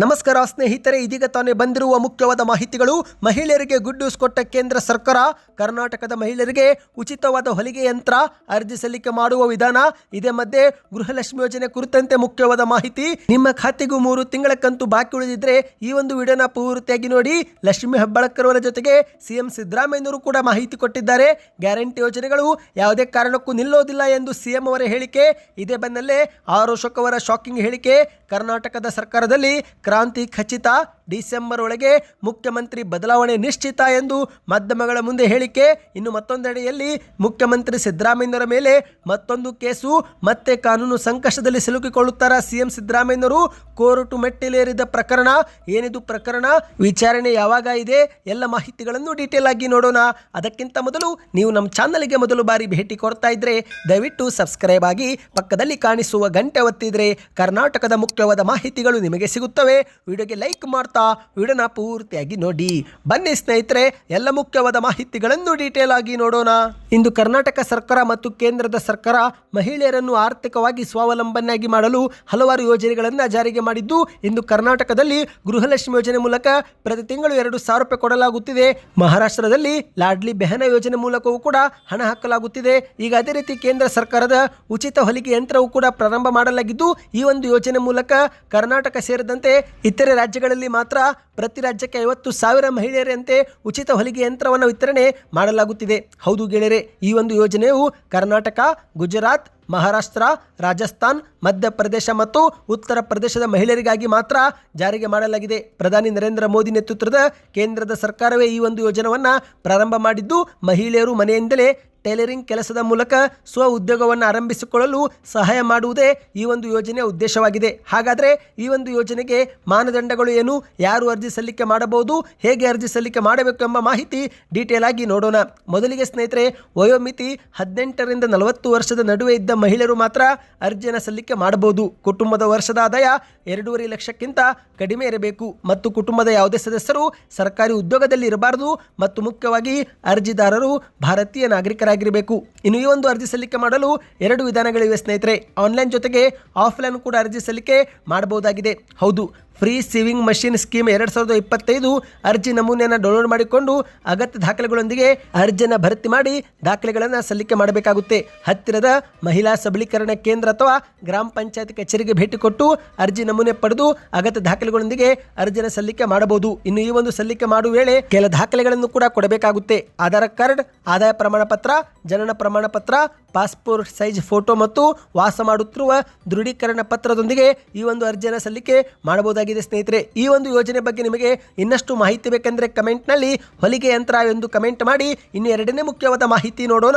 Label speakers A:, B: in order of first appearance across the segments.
A: ನಮಸ್ಕಾರ ಸ್ನೇಹಿತರೆ, ಇದೀಗ ತಾನೇ ಬಂದಿರುವ ಮುಖ್ಯವಾದ ಮಾಹಿತಿಗಳು. ಮಹಿಳೆಯರಿಗೆ ಗುಡ್ ನ್ಯೂಸ್ ಕೊಟ್ಟ ಕೇಂದ್ರ ಸರ್ಕಾರ, ಕರ್ನಾಟಕದ ಮಹಿಳೆಯರಿಗೆ ಉಚಿತವಾದ ಹೊಲಿಗೆ ಯಂತ್ರ ಅರ್ಜಿ ಸಲ್ಲಿಕೆ ಮಾಡುವ ವಿಧಾನ. ಇದೇ ಮಧ್ಯೆ ಗೃಹಲಕ್ಷ್ಮಿ ಯೋಜನೆ ಕುರಿತಂತೆ ಮುಖ್ಯವಾದ ಮಾಹಿತಿ. ನಿಮ್ಮ ಖಾತೆಗೂ ಮೂರು ತಿಂಗಳ ಕಂತು ಬಾಕಿ ಉಳಿದಿದ್ರೆ ಈ ಒಂದು ವಿಡಿಯೋನ ಪೂರ್ತಿಯಾಗಿ ನೋಡಿ. ಲಕ್ಷ್ಮಿ ಹೆಬ್ಬಾಳಕರ್ ಜೊತೆಗೆ ಸಿಎಂ ಸಿದ್ದರಾಮಯ್ಯನವರು ಕೂಡ ಮಾಹಿತಿ ಕೊಟ್ಟಿದ್ದಾರೆ. ಗ್ಯಾರಂಟಿ ಯೋಜನೆಗಳು ಯಾವುದೇ ಕಾರಣಕ್ಕೂ ನಿಲ್ಲೋದಿಲ್ಲ ಎಂದು ಸಿಎಂ ಅವರ ಹೇಳಿಕೆ. ಇದೇ ಬೆನ್ನಲ್ಲೇ ಆರೋಶಕ್ ಅವರ ಶಾಕಿಂಗ್ ಹೇಳಿಕೆ. ಕರ್ನಾಟಕದ ಸರ್ಕಾರದಲ್ಲಿ ಕ್ರಾಂತಿ ಖಚಿತ. ಡಿಸೆಂಬರ್ ಒಳಗೆ ಮುಖ್ಯಮಂತ್ರಿ ಬದಲಾವಣೆ ನಿಶ್ಚಿತ ಎಂದು ಮಾಧ್ಯಮಗಳ ಮುಂದೆ ಹೇಳಿಕೆ. ಇನ್ನು ಮತ್ತೊಂದೆಡೆಯಲ್ಲಿ ಮುಖ್ಯಮಂತ್ರಿ ಸಿದ್ದರಾಮಯ್ಯನವರ ಮೇಲೆ ಮತ್ತೊಂದು ಕೇಸು. ಮತ್ತೆ ಕಾನೂನು ಸಂಕಷ್ಟದಲ್ಲಿ ಸಿಲುಕಿಕೊಳ್ಳುತ್ತಾರ ಸಿಎಂ ಸಿದ್ದರಾಮಯ್ಯನವರು? ಕೋರ್ಟು ಮೆಟ್ಟಿಲೇರಿದ ಪ್ರಕರಣ. ಏನಿದು ಪ್ರಕರಣ? ವಿಚಾರಣೆ ಯಾವಾಗ ಇದೆ? ಎಲ್ಲ ಮಾಹಿತಿಗಳನ್ನು ಡೀಟೇಲ್ ಆಗಿ ನೋಡೋಣ. ಅದಕ್ಕಿಂತ ಮೊದಲು ನೀವು ನಮ್ಮ ಚಾನಲ್ಗೆ ಮೊದಲು ಬಾರಿ ಭೇಟಿ ಕೊಡ್ತಾ ಇದ್ರೆ, ದಯವಿಟ್ಟು ಸಬ್ಸ್ಕ್ರೈಬ್ ಆಗಿ ಪಕ್ಕದಲ್ಲಿ ಕಾಣಿಸುವ ಗಂಟೆ ಒತ್ತಿದ್ರೆ ಕರ್ನಾಟಕದ ಮುಖ್ಯವಾದ ಮಾಹಿತಿಗಳು ನಿಮಗೆ ಸಿಗುತ್ತವೆ. ವಿಡಿಯೋಗೆ ಲೈಕ್ ಮಾಡ್ತಾ ವಿಡಿಯೋನ ಪೂರ್ತಿಯಾಗಿ ನೋಡಿ. ಬನ್ನಿ ಸ್ನೇಹಿತರೆ, ಎಲ್ಲ ಮುಖ್ಯವಾದ ಮಾಹಿತಿಗಳನ್ನು ಡೀಟೇಲ್ ಆಗಿ ನೋಡೋಣ. ಇಂದು ಕರ್ನಾಟಕ ಸರ್ಕಾರ ಮತ್ತು ಕೇಂದ್ರದ ಸರ್ಕಾರ ಮಹಿಳೆಯರನ್ನು ಆರ್ಥಿಕವಾಗಿ ಸ್ವಾವಲಂಬನೆಯಾಗಿ ಮಾಡಲು ಹಲವಾರು ಯೋಜನೆಗಳನ್ನು ಜಾರಿಗೆ ಮಾಡಿದ್ದು, ಇಂದು ಕರ್ನಾಟಕದಲ್ಲಿ ಗೃಹಲಕ್ಷ್ಮಿ ಯೋಜನೆ ಮೂಲಕ ಪ್ರತಿ ತಿಂಗಳು ಎರಡು ಸಾವಿರ ರೂಪಾಯಿ ಕೊಡಲಾಗುತ್ತಿದೆ. ಮಹಾರಾಷ್ಟ್ರದಲ್ಲಿ ಲಾಡ್ಲಿ ಬೆಹನ ಯೋಜನೆ ಮೂಲಕವೂ ಕೂಡ ಹಣ ಹಾಕಲಾಗುತ್ತಿದೆ. ಈಗ ಅದೇ ರೀತಿ ಕೇಂದ್ರ ಸರ್ಕಾರದ ಉಚಿತ ಹೊಲಿಗೆ ಯಂತ್ರವೂ ಕೂಡ ಪ್ರಾರಂಭ ಮಾಡಲಾಗಿದ್ದು, ಈ ಒಂದು ಯೋಜನೆ ಮೂಲಕ ಕರ್ನಾಟಕ ಸೇರಿದಂತೆ ಇತರೆ ರಾಜ್ಯಗಳಲ್ಲಿ ಮಾತ್ರ ಪ್ರತಿ ರಾಜ್ಯಕ್ಕೆ ಐವತ್ತು ಸಾವಿರ ಮಹಿಳೆಯರಂತೆ ಉಚಿತ ಹೊಲಿಗೆ ಯಂತ್ರವನ್ನು ವಿತರಣೆ ಮಾಡಲಾಗುತ್ತಿದೆ. ಹೌದು ಗೆಳೆಯರೆ, ಈ ಒಂದು ಯೋಜನೆಯು ಕರ್ನಾಟಕ, ಗುಜರಾತ್ ಮಹಾರಾಷ್ಟ್ರ, ರಾಜಸ್ಥಾನ್, ಮಧ್ಯಪ್ರದೇಶ ಮತ್ತು ಉತ್ತರ ಪ್ರದೇಶದ ಮಹಿಳೆಯರಿಗಾಗಿ ಮಾತ್ರ ಜಾರಿಗೆ ಮಾಡಲಾಗಿದೆ. ಪ್ರಧಾನಿ ನರೇಂದ್ರ ಮೋದಿ ನೇತೃತ್ವದ ಕೇಂದ್ರದ ಸರ್ಕಾರವೇ ಈ ಒಂದು ಯೋಜನೆಯನ್ನು ಪ್ರಾರಂಭ ಮಾಡಿದ್ದು, ಮಹಿಳೆಯರು ಮನೆಯಿಂದಲೇ ಟೈಲರಿಂಗ್ ಕೆಲಸದ ಮೂಲಕ ಸ್ವ ಉದ್ಯೋಗವನ್ನು ಆರಂಭಿಸಿಕೊಳ್ಳಲು ಸಹಾಯ ಮಾಡುವುದೇ ಈ ಒಂದು ಯೋಜನೆಯ ಉದ್ದೇಶವಾಗಿದೆ. ಹಾಗಾದರೆ ಈ ಒಂದು ಯೋಜನೆಗೆ ಮಾನದಂಡಗಳು ಏನು? ಯಾರು ಅರ್ಜಿ ಸಲ್ಲಿಕೆ ಮಾಡಬಹುದು? ಹೇಗೆ ಅರ್ಜಿ ಸಲ್ಲಿಕೆ ಮಾಡಬೇಕು ಎಂಬ ಮಾಹಿತಿ ಡೀಟೇಲ್ ಆಗಿ ನೋಡೋಣ. ಮೊದಲಿಗೆ ಸ್ನೇಹಿತರೆ, ವಯೋಮಿತಿ ಹದಿನೆಂಟರಿಂದ ನಲವತ್ತು ವರ್ಷದ ನಡುವೆ ಇದ್ದ ಮಹಿಳೆಯರು ಮಾತ್ರ ಅರ್ಜಿಯನ್ನು ಸಲ್ಲಿಕೆ ಮಾಡಬಹುದು. ಕುಟುಂಬದ ವರ್ಷದ ಆದಾಯ ಎರಡೂವರೆ ಲಕ್ಷಕ್ಕಿಂತ ಕಡಿಮೆ ಇರಬೇಕು. ಮತ್ತು ಕುಟುಂಬದ ಯಾವುದೇ ಸದಸ್ಯರು ಸರ್ಕಾರಿ ಉದ್ಯೋಗದಲ್ಲಿ ಇರಬಾರದು ಮತ್ತು ಮುಖ್ಯವಾಗಿ ಅರ್ಜಿದಾರರು ಭಾರತೀಯ ನಾಗರಿಕರಾಗಿರಬೇಕು. ಇನ್ನು ಈ ಒಂದು ಅರ್ಜಿ ಸಲ್ಲಿಕೆ ಮಾಡಲು ಎರಡು ವಿಧಾನಗಳಿವೆ ಸ್ನೇಹಿತರೆ. ಆನ್ಲೈನ್ ಜೊತೆಗೆ ಆಫ್ಲೈನ್ ಕೂಡ ಅರ್ಜಿ ಸಲ್ಲಿಕೆ ಮಾಡಬಹುದಾಗಿದೆ. ಹೌದು ಫ್ರೀ ಸೇವಿಂಗ್ ಮಷಿನ್ ಸ್ಕೀಮ್ ಎರಡು ಸಾವಿರದ ಇಪ್ಪತ್ತೈದು ಅರ್ಜಿ ನಮೂನೆಯನ್ನು ಡೌನ್ಲೋಡ್ ಮಾಡಿಕೊಂಡು ಅಗತ್ಯ ದಾಖಲೆಗಳೊಂದಿಗೆ ಅರ್ಜಿಯನ್ನು ಭರ್ತಿ ಮಾಡಿ ದಾಖಲೆಗಳನ್ನು ಸಲ್ಲಿಕೆ ಮಾಡಬೇಕಾಗುತ್ತೆ. ಹತ್ತಿರದ ಮಹಿಳಾ ಸಬಲೀಕರಣ ಕೇಂದ್ರ ಅಥವಾ ಗ್ರಾಮ ಪಂಚಾಯತ್ ಕಚೇರಿಗೆ ಭೇಟಿ ಕೊಟ್ಟು ಅರ್ಜಿ ನಮೂನೆ ಪಡೆದು ಅಗತ್ಯ ದಾಖಲೆಗಳೊಂದಿಗೆ ಅರ್ಜಿಯನ್ನು ಸಲ್ಲಿಕೆ ಮಾಡಬಹುದು. ಇನ್ನು ಈ ಒಂದು ಸಲ್ಲಿಕೆ ಮಾಡುವ ವೇಳೆ ಕೆಲ ದಾಖಲೆಗಳನ್ನು ಕೂಡ ಕೊಡಬೇಕಾಗುತ್ತೆ. ಆಧಾರ್ ಕಾರ್ಡ್, ಆದಾಯ ಪ್ರಮಾಣ ಪತ್ರ ಜನನ ಪ್ರಮಾಣ ಪತ್ರ ಪಾಸ್ಪೋರ್ಟ್ ಸೈಜ್ ಫೋಟೋ ಮತ್ತು ವಾಸ ಮಾಡುತ್ತಿರುವ ದೃಢೀಕರಣ ಪತ್ರದೊಂದಿಗೆ ಈ ಒಂದು ಅರ್ಜಿಯನ್ನು ಸಲ್ಲಿಕೆ ಮಾಡಬಹುದಾಗಿದೆ, ಸ್ನೇಹಿತರೆ. ಈ ಒಂದು ಯೋಜನೆ ಬಗ್ಗೆ ನಿಮಗೆ ಇನ್ನಷ್ಟು ಮಾಹಿತಿ ಬೇಕೆಂದರೆ ಕಮೆಂಟ್ನಲ್ಲಿ ಹೊಲಿಗೆ ಯಂತ್ರ ಎಂದು ಕಮೆಂಟ್ ಮಾಡಿ. ಇನ್ನು ಎರಡನೇ ಮುಖ್ಯವಾದ ಮಾಹಿತಿ ನೋಡೋಣ.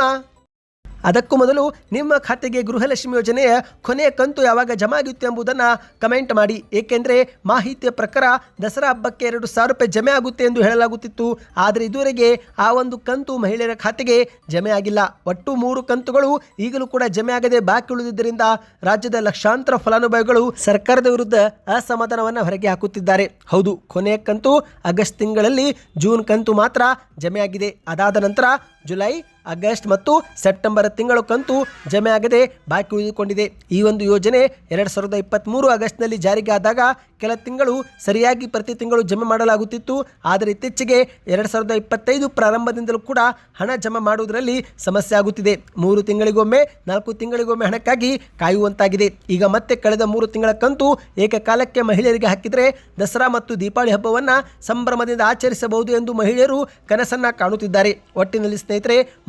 A: ಅದಕ್ಕೂ ಮೊದಲು ನಿಮ್ಮ ಖಾತೆಗೆ ಗೃಹಲಕ್ಷ್ಮಿ ಯೋಜನೆಯ ಕೊನೆಯ ಕಂತು ಯಾವಾಗ ಜಮಾ ಆಗಿತ್ತು ಎಂಬುದನ್ನು ಕಮೆಂಟ್ ಮಾಡಿ. ಏಕೆಂದರೆ ಮಾಹಿತಿಯ ಪ್ರಕಾರ ದಸರಾ ಹಬ್ಬಕ್ಕೆ ಎರಡು ಸಾವಿರ ರೂಪಾಯಿ ಜಮೆ ಆಗುತ್ತೆ ಎಂದು ಹೇಳಲಾಗುತ್ತಿತ್ತು. ಆದರೆ ಇದುವರೆಗೆ ಆ ಒಂದು ಕಂತು ಮಹಿಳೆಯರ ಖಾತೆಗೆ ಜಮೆ ಆಗಿಲ್ಲ. ಒಟ್ಟು ಮೂರು ಕಂತುಗಳು ಈಗಲೂ ಕೂಡ ಜಮೆ ಆಗದೆ ಬಾಕಿ ಉಳಿದಿದ್ದರಿಂದ ರಾಜ್ಯದ ಲಕ್ಷಾಂತರ ಫಲಾನುಭವಿಗಳು ಸರ್ಕಾರದ ವಿರುದ್ಧ ಅಸಮಾಧಾನವನ್ನು ಹೊರಗೆ ಹಾಕುತ್ತಿದ್ದಾರೆ. ಹೌದು ಕೊನೆಯ ಕಂತು ಆಗಸ್ಟ್ ತಿಂಗಳಲ್ಲಿ ಜೂನ್ ಕಂತು ಮಾತ್ರ ಜಮೆಯಾಗಿದೆ ಅದಾದ ನಂತರ ಜುಲೈ, ಆಗಸ್ಟ್ ಮತ್ತು ಸೆಪ್ಟೆಂಬರ್ ತಿಂಗಳು ಕಂತು ಜಮೆ ಆಗದೆ ಬಾಕಿ ಉಳಿದುಕೊಂಡಿದೆ. ಈ ಒಂದು ಯೋಜನೆ ಎರಡು ಸಾವಿರದ ಇಪ್ಪತ್ತ್ಮೂರು ಆಗಸ್ಟ್ನಲ್ಲಿ ಜಾರಿಗೆ ಆದಾಗ ಕೆಲ ತಿಂಗಳು ಸರಿಯಾಗಿ ಪ್ರತಿ ತಿಂಗಳು ಜಮೆ ಮಾಡಲಾಗುತ್ತಿತ್ತು. ಆದರೆ ಇತ್ತೀಚೆಗೆ ಎರಡು ಸಾವಿರದ ಇಪ್ಪತ್ತೈದು ಪ್ರಾರಂಭದಿಂದಲೂ ಕೂಡ ಹಣ ಜಮೆ ಮಾಡುವುದರಲ್ಲಿ ಸಮಸ್ಯೆ ಆಗುತ್ತಿದೆ. ಮೂರು ತಿಂಗಳಿಗೊಮ್ಮೆ, ನಾಲ್ಕು ತಿಂಗಳಿಗೊಮ್ಮೆ ಹಣಕ್ಕಾಗಿ ಕಾಯುವಂತಾಗಿದೆ. ಈಗ ಮತ್ತೆ ಕಳೆದ ಮೂರು ತಿಂಗಳ ಕಂತು ಏಕಕಾಲಕ್ಕೆ ಮಹಿಳೆಯರಿಗೆ ಹಾಕಿದರೆ ದಸರಾ ಮತ್ತು ದೀಪಾವಳಿ ಹಬ್ಬವನ್ನು ಸಂಭ್ರಮದಿಂದ ಆಚರಿಸಬಹುದು ಎಂದು ಮಹಿಳೆಯರು ಕನಸನ್ನ ಕಾಣುತ್ತಿದ್ದಾರೆ. ಒಟ್ಟಿನಲ್ಲಿ ಸ್ನೇಹಿತರೆ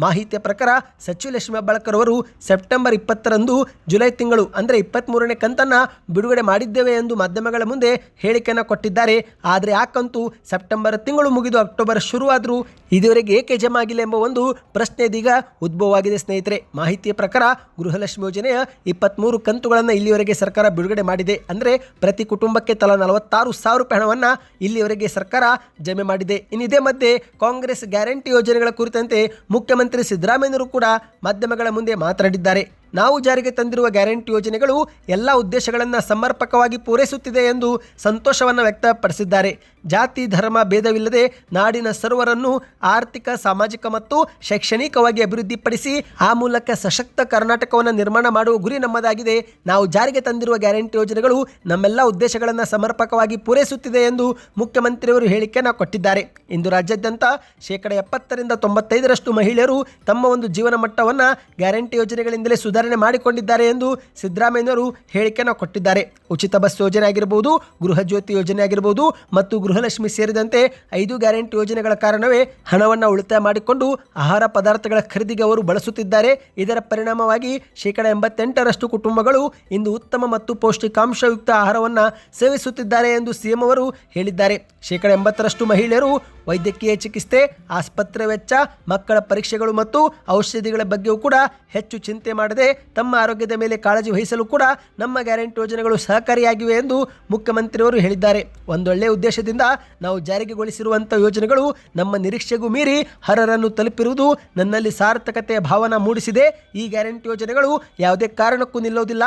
A: ಮಾಹಿತಿಯ ಪ್ರಕಾರ ಸಚಿವ ಲಕ್ಷ್ಮಿ ಹೆಬ್ಬಾಳ್ಕರ್ ಅವರು ಸೆಪ್ಟೆಂಬರ್ ಇಪ್ಪತ್ತರಂದು ಜುಲೈ ತಿಂಗಳು, ಅಂದರೆ ಇಪ್ಪತ್ತ್ಮೂರನೇ ಕಂತನ್ನು ಬಿಡುಗಡೆ ಮಾಡಿದ್ದೇವೆ ಎಂದು ಮಾಧ್ಯಮಗಳ ಮುಂದೆ ಹೇಳಿಕೆಯನ್ನು ಕೊಟ್ಟಿದ್ದಾರೆ. ಆದರೆ ಆ ಕಂತು ಸೆಪ್ಟೆಂಬರ್ ತಿಂಗಳು ಮುಗಿದು ಅಕ್ಟೋಬರ್ ಶುರುವಾದರೂ ಇದುವರೆಗೆ ಏಕೆ ಜಮಾ ಆಗಿಲ್ಲ ಎಂಬ ಒಂದು ಪ್ರಶ್ನೆ ಇದೀಗ ಉದ್ಭವವಾಗಿದೆ, ಸ್ನೇಹಿತರೆ. ಮಾಹಿತಿಯ ಪ್ರಕಾರ ಗೃಹಲಕ್ಷ್ಮಿ ಯೋಜನೆಯ ಇಪ್ಪತ್ತ್ಮೂರು ಕಂತುಗಳನ್ನು ಇಲ್ಲಿವರೆಗೆ ಸರ್ಕಾರ ಬಿಡುಗಡೆ ಮಾಡಿದೆ. ಅಂದರೆ ಪ್ರತಿ ಕುಟುಂಬಕ್ಕೆ ತಲಾ ನಲವತ್ತಾರು ಸಾವಿರ ರೂಪಾಯಿ ಹಣವನ್ನು ಇಲ್ಲಿವರೆಗೆ ಸರ್ಕಾರ ಜಮೆ ಮಾಡಿದೆ. ಇನ್ನಿದೇ ಮಧ್ಯೆ ಕಾಂಗ್ರೆಸ್ ಗ್ಯಾರಂಟಿ ಯೋಜನೆಗಳ ಕುರಿತಂತೆ ಮುಖ್ಯಮಂತ್ರಿ ಸಿದ್ದರಾಮಯ್ಯನವರು ಕೂಡ ಮಾಧ್ಯಮಗಳ ಮುಂದೆ ಮಾತನಾಡಿದ್ದಾರೆ. ನಾವು ಜಾರಿಗೆ ತಂದಿರುವ ಗ್ಯಾರಂಟಿ ಯೋಜನೆಗಳು ಎಲ್ಲ ಉದ್ದೇಶಗಳನ್ನು ಸಮರ್ಪಕವಾಗಿ ಪೂರೈಸುತ್ತಿದೆ ಎಂದು ಸಂತೋಷವನ್ನು ವ್ಯಕ್ತಪಡಿಸಿದ್ದಾರೆ. ಜಾತಿ, ಧರ್ಮ, ಭೇದವಿಲ್ಲದೆ ನಾಡಿನ ಸರ್ವರನ್ನು ಆರ್ಥಿಕ, ಸಾಮಾಜಿಕ ಮತ್ತು ಶೈಕ್ಷಣಿಕವಾಗಿ ಅಭಿವೃದ್ಧಿಪಡಿಸಿ ಆ ಮೂಲಕ ಸಶಕ್ತ ಕರ್ನಾಟಕವನ್ನು ನಿರ್ಮಾಣ ಮಾಡುವ ಗುರಿ ನಮ್ಮದಾಗಿದೆ. ನಾವು ಜಾರಿಗೆ ತಂದಿರುವ ಗ್ಯಾರಂಟಿ ಯೋಜನೆಗಳು ನಮ್ಮೆಲ್ಲ ಉದ್ದೇಶಗಳನ್ನು ಸಮರ್ಪಕವಾಗಿ ಪೂರೈಸುತ್ತಿದೆ ಎಂದು ಮುಖ್ಯಮಂತ್ರಿಯವರು ಹೇಳಿಕೆಯನ್ನು ಕೊಟ್ಟಿದ್ದಾರೆ. ಇಂದು ರಾಜ್ಯಾದ್ಯಂತ ಶೇಕಡ ಎಪ್ಪತ್ತರಿಂದ ತೊಂಬತ್ತೈದರಷ್ಟು ಮಹಿಳೆಯರು ತಮ್ಮ ಒಂದು ಜೀವನ ಮಟ್ಟವನ್ನು ಗ್ಯಾರಂಟಿ ಯೋಜನೆಗಳಿಂದಲೇ ಸುಧಾರಣೆ ಮಾಡಿಕೊಂಡಿದ್ದಾರೆ ಎಂದು ಸಿದ್ದರಾಮಯ್ಯನವರು ಹೇಳಿಕೆಯನ್ನು ಕೊಟ್ಟಿದ್ದಾರೆ. ಉಚಿತ ಬಸ್ ಯೋಜನೆ ಆಗಿರಬಹುದು ಗೃಹ ಜ್ಯೋತಿ ಯೋಜನೆ ಆಗಿರಬಹುದು ಮತ್ತು ಗೃಹಲಕ್ಷ್ಮಿ ಸೇರಿದಂತೆ ಐದು ಗ್ಯಾರಂಟಿ ಯೋಜನೆಗಳ ಕಾರಣವೇ ಹಣವನ್ನು ಉಳಿತಾಯ ಮಾಡಿಕೊಂಡು ಆಹಾರ ಪದಾರ್ಥಗಳ ಖರೀದಿಗೆ ಅವರು ಬಳಸುತ್ತಿದ್ದಾರೆ. ಇದರ ಪರಿಣಾಮವಾಗಿ ಶೇಕಡ ಎಂಬತ್ತೆಂಟರಷ್ಟು ಕುಟುಂಬಗಳು ಇಂದು ಉತ್ತಮ ಮತ್ತು ಪೌಷ್ಟಿಕಾಂಶಯುಕ್ತ ಆಹಾರವನ್ನು ಸೇವಿಸುತ್ತಿದ್ದಾರೆ ಎಂದು ಸಿಎಂ ಅವರು ಹೇಳಿದ್ದಾರೆ. ಶೇಕಡ ಎಂಬತ್ತರಷ್ಟು ಮಹಿಳೆಯರು ವೈದ್ಯಕೀಯ ಚಿಕಿತ್ಸೆ, ಆಸ್ಪತ್ರೆ ವೆಚ್ಚ, ಮಕ್ಕಳ ಪರೀಕ್ಷೆಗಳು ಮತ್ತು ಔಷಧಿಗಳ ಬಗ್ಗೆಯೂ ಕೂಡ ಹೆಚ್ಚು ಚಿಂತೆ ಮಾಡದೆ ತಮ್ಮ ಆರೋಗ್ಯದ ಮೇಲೆ ಕಾಳಜಿ ವಹಿಸಲು ಕೂಡ ನಮ್ಮ ಗ್ಯಾರಂಟಿ ಯೋಜನೆಗಳು ಸಹಕಾರಿಯಾಗಿವೆ ಎಂದು ಮುಖ್ಯಮಂತ್ರಿಯವರು ಹೇಳಿದ್ದಾರೆ. ಒಂದೊಳ್ಳೆಯ ಉದ್ದೇಶದಿಂದ ನಾವು ಜಾರಿಗೆಗೊಳಿಸಿರುವಂಥ ಯೋಜನೆಗಳು ನಮ್ಮ ನಿರೀಕ್ಷೆಗೂ ಮೀರಿ ಹರರನ್ನು ತಲುಪಿರುವುದು ನನ್ನಲ್ಲಿ ಸಾರ್ಥಕತೆಯ ಭಾವನ ಮೂಡಿಸಿದೆ. ಈ ಗ್ಯಾರಂಟಿ ಯೋಜನೆಗಳು ಯಾವುದೇ ಕಾರಣಕ್ಕೂ ನಿಲ್ಲೋದಿಲ್ಲ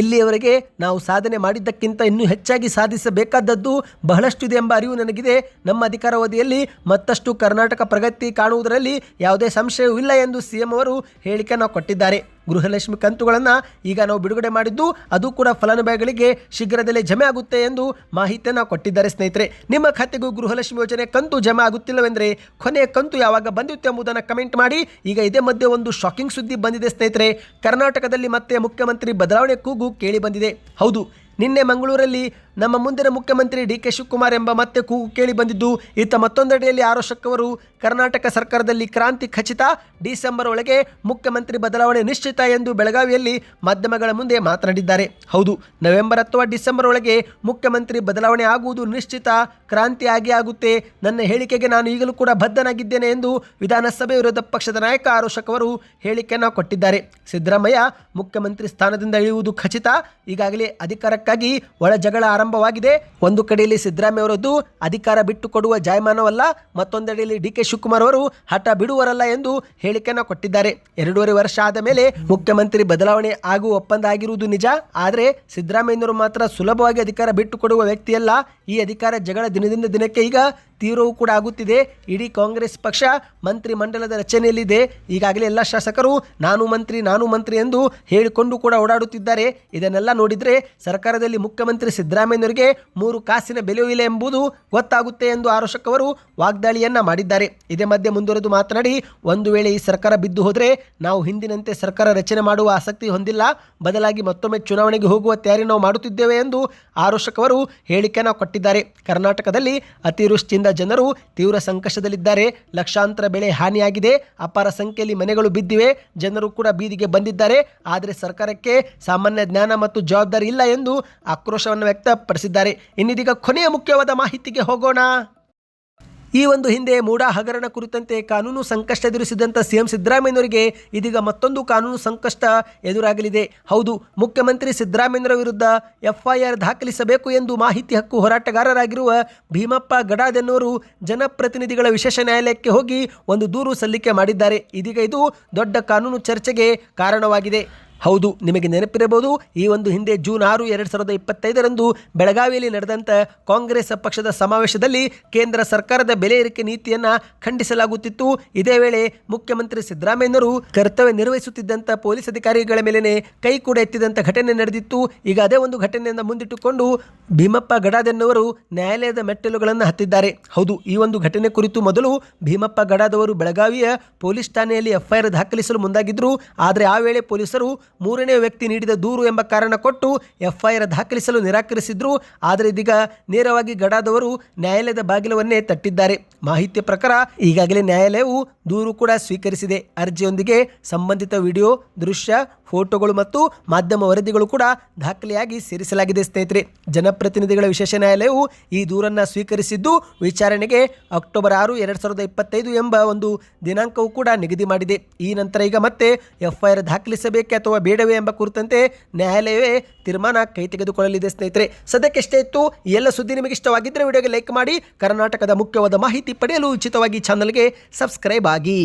A: ಇಲ್ಲಿಯವರೆಗೆ ನಾವು ಸಾಧನೆ ಮಾಡಿದ್ದಕ್ಕಿಂತ ಇನ್ನೂ ಹೆಚ್ಚಾಗಿ ಸಾಧಿಸಬೇಕಾದದ್ದು ಬಹಳಷ್ಟಿದೆ ಎಂಬ ಅರಿವು ನನಗಿದೆ. ನಮ್ಮ ಅಧಿಕಾರಾವಧಿಯಲ್ಲಿ ಮತ್ತಷ್ಟು ಕರ್ನಾಟಕ ಪ್ರಗತಿ ಕಾಣುವುದರಲ್ಲಿ ಯಾವುದೇ ಸಂಶಯವೂ ಇಲ್ಲ ಎಂದು ಸಿಎಂ ಅವರು ಹೇಳಿಕೆ ನಾವು ಕೊಟ್ಟಿದ್ದಾರೆ. ಗೃಹಲಕ್ಷ್ಮಿ ಕಂತುಗಳನ್ನು ಈಗ ನಾವು ಬಿಡುಗಡೆ ಮಾಡಿದ್ದು, ಅದು ಕೂಡ ಫಲಾನುಭವಿಗಳಿಗೆ ಶೀಘ್ರದಲ್ಲೇ ಜಮೆ ಆಗುತ್ತೆ ಎಂದು ಮಾಹಿತಿಯನ್ನು ಕೊಟ್ಟಿದ್ದಾರೆ ಸ್ನೇಹಿತರೆ. ನಿಮ್ಮ ಖಾತೆಗೂ ಗೃಹಲಕ್ಷ್ಮಿ ಯೋಜನೆ ಕಂತು ಜಮೆ ಆಗುತ್ತಿಲ್ಲವೆಂದರೆ ಕೊನೆಯ ಕಂತು ಯಾವಾಗ ಬಂದಿತ್ತು ಎಂಬುದನ್ನು ಕಮೆಂಟ್ ಮಾಡಿ. ಈಗ ಇದೇ ಮಧ್ಯೆ ಒಂದು ಶಾಕಿಂಗ್ ಸುದ್ದಿ ಬಂದಿದೆ ಸ್ನೇಹಿತರೆ. ಕರ್ನಾಟಕದಲ್ಲಿ ಮತ್ತೆ ಮುಖ್ಯಮಂತ್ರಿ ಬದಲಾವಣೆ ಕೂಗು ಕೇಳಿ ಬಂದಿದೆ. ಹೌದು, ನಿನ್ನೆ ಮಂಗಳೂರಲ್ಲಿ ನಮ್ಮ ಮುಂದಿನ ಮುಖ್ಯಮಂತ್ರಿ ಡಿ ಕೆ ಶಿವಕುಮಾರ್ ಎಂಬ ಮತ್ತೆ ಕೂಗು ಕೇಳಿ ಬಂದಿದ್ದು ಇತ್ತ ಮತ್ತೊಂದೆಡೆಯಲ್ಲಿ ಆರೋಶಕ್ ಅವರು ಕರ್ನಾಟಕ ಸರ್ಕಾರದಲ್ಲಿ ಕ್ರಾಂತಿ ಖಚಿತ. ಡಿಸೆಂಬರ್ ಒಳಗೆ ಮುಖ್ಯಮಂತ್ರಿ ಬದಲಾವಣೆ ನಿಶ್ಚಿತ ಎಂದು ಬೆಳಗಾವಿಯಲ್ಲಿ ಮಾಧ್ಯಮಗಳ ಮುಂದೆ ಮಾತನಾಡಿದ್ದಾರೆ. ಹೌದು, ನವೆಂಬರ್ ಅಥವಾ ಡಿಸೆಂಬರ್ ಒಳಗೆ ಮುಖ್ಯಮಂತ್ರಿ ಬದಲಾವಣೆ ಆಗುವುದು ನಿಶ್ಚಿತ, ಕ್ರಾಂತಿ ಆಗಿ ಆಗುತ್ತೆ. ನನ್ನ ಹೇಳಿಕೆಗೆ ನಾನು ಈಗಲೂ ಕೂಡ ಬದ್ಧನಾಗಿದ್ದೇನೆ ಎಂದು ವಿಧಾನಸಭೆ ವಿರೋಧ ಪಕ್ಷದ ನಾಯಕ ಆರೋಶಕ್ ಅವರು ಹೇಳಿಕೆಯನ್ನು ಕೊಟ್ಟಿದ್ದಾರೆ. ಸಿದ್ದರಾಮಯ್ಯ ಮುಖ್ಯಮಂತ್ರಿ ಸ್ಥಾನದಿಂದ ಇಳಿಯುವುದು ಖಚಿತ. ಈಗಾಗಲೇ ಅಧಿಕಾರಕ್ಕಾಗಿ ಒಳ ಜಗಳ ಆರಂಭವಾಗಿದೆ ಒಂದು ಕಡೆಯಲ್ಲಿ ಸಿದ್ದರಾಮಯ್ಯ ಅವರದ್ದು ಅಧಿಕಾರ ಬಿಟ್ಟು ಕೊಡುವ ಜಾಯಮಾನವಲ್ಲ, ಮತ್ತೊಂದೆಡೆಯಲ್ಲಿ ಡಿ ಕೆ ಶಿವಕುಮಾರ್ ಅವರು ಹಠ ಬಿಡುವರಲ್ಲ ಎಂದು ಹೇಳಿಕೆಯನ್ನು ಕೊಟ್ಟಿದ್ದಾರೆ. ಎರಡೂವರೆ ವರ್ಷ ಆದ ಮೇಲೆ ಮುಖ್ಯಮಂತ್ರಿ ಬದಲಾವಣೆ ಆಗುವ ಒಪ್ಪಂದ ಆಗಿರುವುದು ನಿಜ. ಆದರೆ ಸಿದ್ದರಾಮಯ್ಯನವರು ಮಾತ್ರ ಸುಲಭವಾಗಿ ಅಧಿಕಾರ ಬಿಟ್ಟು ಕೊಡುವ ವ್ಯಕ್ತಿಯಲ್ಲ. ಈ ಅಧಿಕಾರ ಜಗಳ ದಿನದಿಂದ ದಿನಕ್ಕೆ ಈಗ ತೀವ್ರವೂ ಕೂಡ ಆಗುತ್ತಿದೆ. ಇಡೀ ಕಾಂಗ್ರೆಸ್ ಪಕ್ಷ ಮಂತ್ರಿ ಮಂಡಲದ ರಚನೆಯಲ್ಲಿದೆ. ಈಗಾಗಲೇ ಎಲ್ಲ ಶಾಸಕರು ನಾನು ಮಂತ್ರಿ ನಾನು ಮಂತ್ರಿ ಎಂದು ಹೇಳಿಕೊಂಡು ಕೂಡ ಓಡಾಡುತ್ತಿದ್ದಾರೆ. ಇದನ್ನೆಲ್ಲ ನೋಡಿದರೆ ಸರ್ಕಾರದಲ್ಲಿ ಮುಖ್ಯಮಂತ್ರಿ ಸಿದ್ದರಾಮಯ್ಯನವರಿಗೆ ಮೂರು ಕಾಸಿನ ಬೆಲೆಯೂ ಇಲ್ಲ ಎಂಬುದು ಗೊತ್ತಾಗುತ್ತೆ ಎಂದು ಆರೋಶಕ್ ಅವರು ವಾಗ್ದಾಳಿಯನ್ನ ಮಾಡಿದ್ದಾರೆ. ಇದೇ ಮಧ್ಯೆ ಮುಂದುವರೆದು ಮಾತನಾಡಿ, ಒಂದು ವೇಳೆ ಈ ಸರ್ಕಾರ ಬಿದ್ದು ಹೋದರೆ ನಾವು ಹಿಂದಿನಂತೆ ಸರ್ಕಾರ ರಚನೆ ಮಾಡುವ ಆಸಕ್ತಿ ಹೊಂದಿಲ್ಲ. ಬದಲಾಗಿ ಮತ್ತೊಮ್ಮೆ ಚುನಾವಣೆಗೆ ಹೋಗುವ ತಯಾರಿ ನಾವು ಮಾಡುತ್ತಿದ್ದೇವೆ ಎಂದು ಆರೋಶಕ್ ಅವರು ಹೇಳಿಕೆಯನ್ನು ಕೊಟ್ಟಿದ್ದಾರೆ. ಕರ್ನಾಟಕದಲ್ಲಿ ಅತಿವೃಷ್ಟಿಯಿಂದ ಜನರು ತೀವ್ರ ಸಂಕಷ್ಟದಲ್ಲಿದ್ದಾರೆ. ಲಕ್ಷಾಂತರ ಬೆಳೆ ಹಾನಿಯಾಗಿದೆ. ಅಪಾರ ಸಂಖ್ಯೆಯಲ್ಲಿ ಮನೆಗಳು ಬಿದ್ದಿವೆ. ಜನರು ಕೂಡ ಬೀದಿಗೆ ಬಂದಿದ್ದಾರೆ. ಆದರೆ ಸರ್ಕಾರಕ್ಕೆ ಸಾಮಾನ್ಯ ಜ್ಞಾನ ಮತ್ತು ಜವಾಬ್ದಾರಿ ಇಲ್ಲ ಎಂದು ಆಕ್ರೋಶವನ್ನು ವ್ಯಕ್ತಪಡಿಸಿದ್ದಾರೆ. ಇನ್ನಿದೀಗ ಕೊನೆಯ ಮುಖ್ಯವಾದ ಮಾಹಿತಿಗೆ ಹೋಗೋಣ. ಈ ಒಂದು ಹಿಂದೆ ಮೂಡಾ ಹಗರಣ ಕುರಿತಂತೆ ಕಾನೂನು ಸಂಕಷ್ಟ ಎದುರಿಸಿದಂಥ ಸಿಎಂ ಸಿದ್ದರಾಮಯ್ಯನವರಿಗೆ ಇದೀಗ ಮತ್ತೊಂದು ಕಾನೂನು ಸಂಕಷ್ಟ ಎದುರಾಗಲಿದೆ. ಹೌದು, ಮುಖ್ಯಮಂತ್ರಿ ಸಿದ್ದರಾಮಯ್ಯನವರ ವಿರುದ್ಧ ಎಫ್ಐಆರ್ ದಾಖಲಿಸಬೇಕು ಎಂದು ಮಾಹಿತಿ ಹಕ್ಕು ಹೋರಾಟಗಾರರಾಗಿರುವ ಭೀಮಪ್ಪ ಗಡಾದೆನ್ನವರು ಜನಪ್ರತಿನಿಧಿಗಳ ವಿಶೇಷ ನ್ಯಾಯಾಲಯಕ್ಕೆ ಹೋಗಿ ಒಂದು ದೂರು ಸಲ್ಲಿಕೆ ಮಾಡಿದ್ದಾರೆ. ಇದೀಗ ಇದು ದೊಡ್ಡ ಕಾನೂನು ಚರ್ಚೆಗೆ ಕಾರಣವಾಗಿದೆ. ಹೌದು, ನಿಮಗೆ ನೆನಪಿರಬಹುದು, ಈ ಒಂದು ಹಿಂದೆ ಜೂನ್ ಆರು, ಎರಡು ಸಾವಿರದ ಇಪ್ಪತ್ತೈದರಂದು ಬೆಳಗಾವಿಯಲ್ಲಿ ನಡೆದಂಥ ಕಾಂಗ್ರೆಸ್ ಪಕ್ಷದ ಸಮಾವೇಶದಲ್ಲಿ ಕೇಂದ್ರ ಸರ್ಕಾರದ ಬೆಲೆ ಏರಿಕೆ ನೀತಿಯನ್ನು ಖಂಡಿಸಲಾಗುತ್ತಿತ್ತು. ಇದೇ ವೇಳೆ ಮುಖ್ಯಮಂತ್ರಿ ಸಿದ್ದರಾಮಯ್ಯನವರು ಕರ್ತವ್ಯ ನಿರ್ವಹಿಸುತ್ತಿದ್ದಂಥ ಪೊಲೀಸ್ ಅಧಿಕಾರಿಗಳ ಮೇಲೇನೆ ಕೈ ಕೂಡ ಎತ್ತಿದಂಥ ಘಟನೆ ನಡೆದಿತ್ತು. ಈಗ ಅದೇ ಒಂದು ಘಟನೆಯಿಂದ ಮುಂದಿಟ್ಟುಕೊಂಡು ಭೀಮಪ್ಪ ಗಡಾದೆನ್ನವರು ನ್ಯಾಯಾಲಯದ ಮೆಟ್ಟಿಲುಗಳನ್ನು ಹತ್ತಿದ್ದಾರೆ. ಹೌದು, ಈ ಒಂದು ಘಟನೆ ಕುರಿತು ಮೊದಲು ಭೀಮಪ್ಪ ಗಡಾದವರು ಬೆಳಗಾವಿಯ ಪೊಲೀಸ್ ಠಾಣೆಯಲ್ಲಿ ಎಫ್ಐಆರ್ ದಾಖಲಿಸಲು ಮುಂದಾಗಿದ್ದರು ಆದರೆ ಆ ವೇಳೆ ಪೊಲೀಸರು ಮೂರನೇ ವ್ಯಕ್ತಿ ನೀಡಿದ ದೂರು ಎಂಬ ಕಾರಣ ಕೊಟ್ಟು ಎಫ್ಐಆರ್ ದಾಖಲಿಸಲು ನಿರಾಕರಿಸಿದ್ರು. ಆದರೆ ಇದೀಗ ನೇರವಾಗಿ ಗಡಾದವರು ನ್ಯಾಯಾಲಯದ ಬಾಗಿಲವನ್ನೇ ತಟ್ಟಿದ್ದಾರೆ. ಮಾಹಿತಿಯ ಪ್ರಕಾರ ಈಗಾಗಲೇ ನ್ಯಾಯಾಲಯವು ದೂರು ಕೂಡ ಸ್ವೀಕರಿಸಿದೆ. ಅರ್ಜಿಯೊಂದಿಗೆ ಸಂಬಂಧಿತ ವಿಡಿಯೋ, ದೃಶ್ಯ ಫೋಟೋಗಳು ಮತ್ತು ಮಾಧ್ಯಮ ವರದಿಗಳು ಕೂಡ ದಾಖಲೆಯಾಗಿ ಸೇರಿಸಲಾಗಿದೆ ಸ್ನೇಹಿತರೆ. ಜನಪ್ರತಿನಿಧಿಗಳ ವಿಶೇಷ ನ್ಯಾಯಾಲಯವು ಈ ದೂರನ್ನು ಸ್ವೀಕರಿಸಿದ್ದು, ವಿಚಾರಣೆಗೆ ಅಕ್ಟೋಬರ್ ಆರು, ಎರಡು ಸಾವಿರದ ಇಪ್ಪತ್ತೈದು ಎಂಬ ಒಂದು ದಿನಾಂಕವು ಕೂಡ ನಿಗದಿ ಮಾಡಿದೆ. ಈ ನಂತರ ಈಗ ಮತ್ತೆ ಎಫ್ಐಆರ್ ದಾಖಲಿಸಬೇಕೆ ಅಥವಾ ಬೇಡವೇ ಎಂಬ ಕುರಿತಂತೆ ನ್ಯಾಯಾಲಯವೇ ತೀರ್ಮಾನ ಕೈ ತೆಗೆದುಕೊಳ್ಳಲಿದೆ ಸ್ನೇಹಿತರೆ. ಸದ್ಯಕ್ಕೆ ಇಷ್ಟೇ ಇತ್ತು ಎಲ್ಲ ಸುದ್ದಿ ನಿಮಗೆ ಇಷ್ಟವಾಗಿದ್ದರೆ ವಿಡಿಯೋಗೆ ಲೈಕ್ ಮಾಡಿ, ಕರ್ನಾಟಕದ ಮುಖ್ಯವಾದ ಮಾಹಿತಿ ಪಡೆಯಲು ಉಚಿತವಾಗಿ ಚಾನಲ್ಗೆ ಸಬ್ಸ್ಕ್ರೈಬ್ ಆಗಿ.